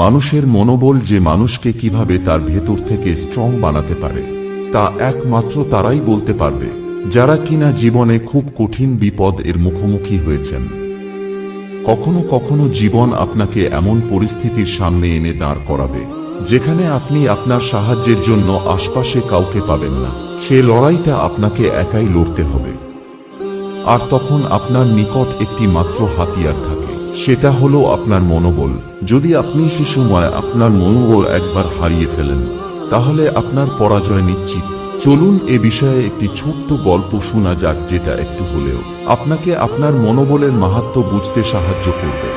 মানুষের মনোবল যে মানুষকে কীভাবে তার ভেতর থেকে স্ট্রং বানাতে পারে, তা একমাত্র তারাই বলতে পারবে, যারা কিনা জীবনে খুব কঠিন বিপদ এর মুখোমুখি হয়েছেন। কখনো কখনো জীবন আপনাকে এমন পরিস্থিতির সামনে এনে দাঁড় করাবে, যেখানে আপনি আপনার সাহায্যের জন্য আশপাশে কাউকে পাবেন না, সে লড়াইটা আপনাকে একাই লড়তে হবে। আর তখন আপনার নিকট একটি মাত্র হাতিয়ার থাকে সেটা হলো আপনার মনোবল। যদি আপনি সে সময় আপনার মনোবল একবার হারিয়ে ফেলেন, তাহলে আপনার পরাজয় নিশ্চিত। চলুন এ বিষয়ে একটি ছোট্ট গল্প শোনা যাক যেটা একটু হলেও। আপনাকে আপনার মনোবলের মাহাত্ম বুঝতে সাহায্য করবে।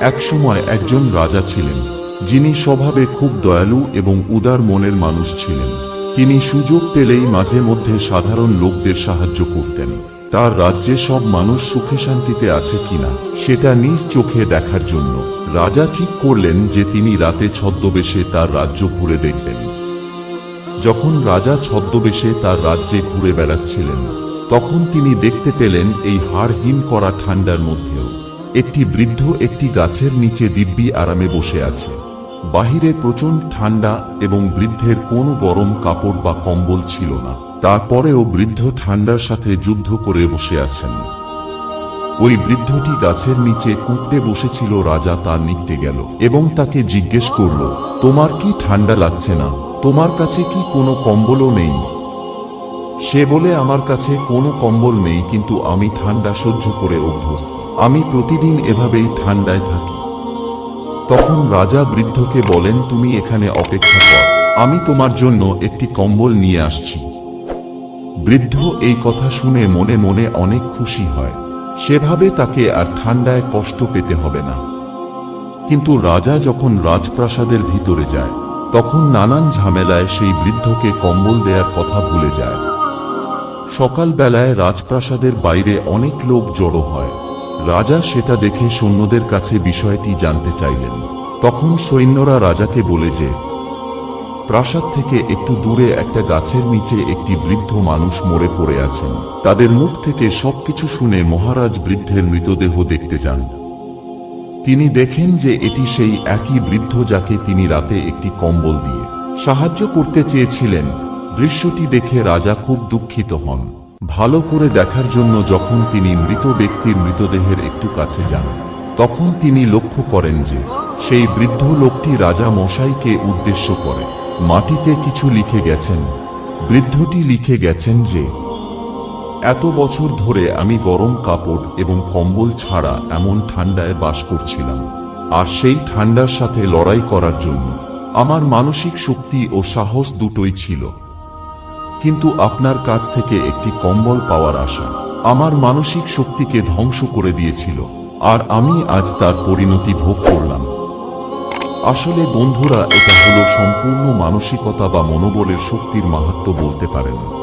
একসময় একজন রাজা ছিলেন, যিনি স্বভাবে খুব দয়ালু এবং উদার মনের মানুষ ছিলেন। তিনি সুযোগ পেলেই মাঝে মধ্যে সাধারণ লোকদের সাহায্য করতেন। তার রাজ্যে সব মানুষ সুখে শান্তিতে আছে কিনা, সেটা নিজ চোখে দেখার জন্য। রাজা ঠিক করলেন যে তিনি রাতে ছদ্মবেশে তার রাজ্য ঘুরে দেখবেন। যখন রাজা ছদ্মবেশে তার রাজ্যে ঘুরে বেড়াচ্ছিলেন, তখন তিনি দেখতে পেলেন এই হাড় হিম করা ঠান্ডার মধ্যেও। একটি বৃদ্ধ একটি গাছের নিচে দিব্যি আরামে বসে আছে। বাহিরে প্রচণ্ড ঠান্ডা এবং বৃদ্ধের কোনো গরম কাপড় বা কম্বল ছিল না। তারপরেও বৃদ্ধ ঠান্ডার সাথে যুদ্ধ করে বসে আছেন। ওই বৃদ্ধটি গাছের নিচে কুঁকড়ে বসেছিল, রাজা তার নিকটে গেল এবং তাকে জিজ্ঞেস করল, তোমার কি ঠান্ডা লাগছে না? তোমার কাছে কি কোনো কম্বলও নেই? সে বলে, আমার কাছে কোনো কম্বল নেই, কিন্তু আমি ঠান্ডা সহ্য করে অভ্যস্ত। আমি প্রতিদিন এভাবেই ঠান্ডায় থাকি। তখন রাজা বৃদ্ধকে বলেন, তুমি এখানে অপেক্ষা কর। আমি তোমার জন্য একটি কম্বল নিয়ে আসছি। বৃদ্ধ এই কথা শুনে মনে মনে অনেক খুশি হয়। সেভাবে তাকে আর ঠান্ডায় কষ্ট পেতে হবে না। কিন্তু রাজা যখন রাজপ্রাসাদের ভিতরে যায়, তখন নানান ঝামেলায় সেই বৃদ্ধকে কম্বল দেওয়ার কথা ভুলে যায়। সকালবেলায় রাজপ্রাসাদের বাইরে অনেক লোক জড়ো হয়। রাজা সেটা দেখে সৈন্যদের কাছে বিষয়টি জানতে চাইলেন। তখন সৈন্যরা রাজাকে বলে যে প্রাসাদ থেকে একটু দূরে একটা গাছের নিচে একটি বৃদ্ধ মানুষ মরে পড়ে আছেন। তাদের মুখ থেকে সবকিছু শুনে মহারাজ বৃদ্ধের মৃতদেহ দেখতে যান। তিনি দেখেন যে এটি সেই একই বৃদ্ধ যাকে তিনি রাতে একটি কম্বল দিয়ে সাহায্য করতে চেয়েছিলেন। দৃশ্যটি দেখে রাজা খুব দুঃখিত হন। ভালো করে দেখার জন্য যখন তিনি মৃত ব্যক্তির মৃতদেহের একটু কাছে যান, তখন তিনি লক্ষ্য করেন যে সেই বৃদ্ধ লোকটি রাজা মশাইকে উদ্দেশ্য করে। মাটিতে কিছু লিখে গেছেন, বৃদ্ধটি লিখে গেছেন যে, এত বছর ধরে আমি গরম কাপড় এবং কম্বল ছাড়া এমন ঠান্ডায় বাস করছিলাম, আর সেই ঠান্ডার সাথে লড়াই করার জন্য আমার মানসিক শক্তি ও সাহস দুটোই ছিল। কিন্তু আপনার কাছ থেকে একটি কম্বল পাওয়ার আশা আমার মানসিক শক্তিকে ধ্বংস করে দিয়েছিল, আর আমি আজ তার পরিণতি ভোগ করলাম। আসলে বন্ধুরা এটা হলো সম্পূর্ণ মানসিকতা বা মনোবলের শক্তির মাহাত্ম বলতে পারেন।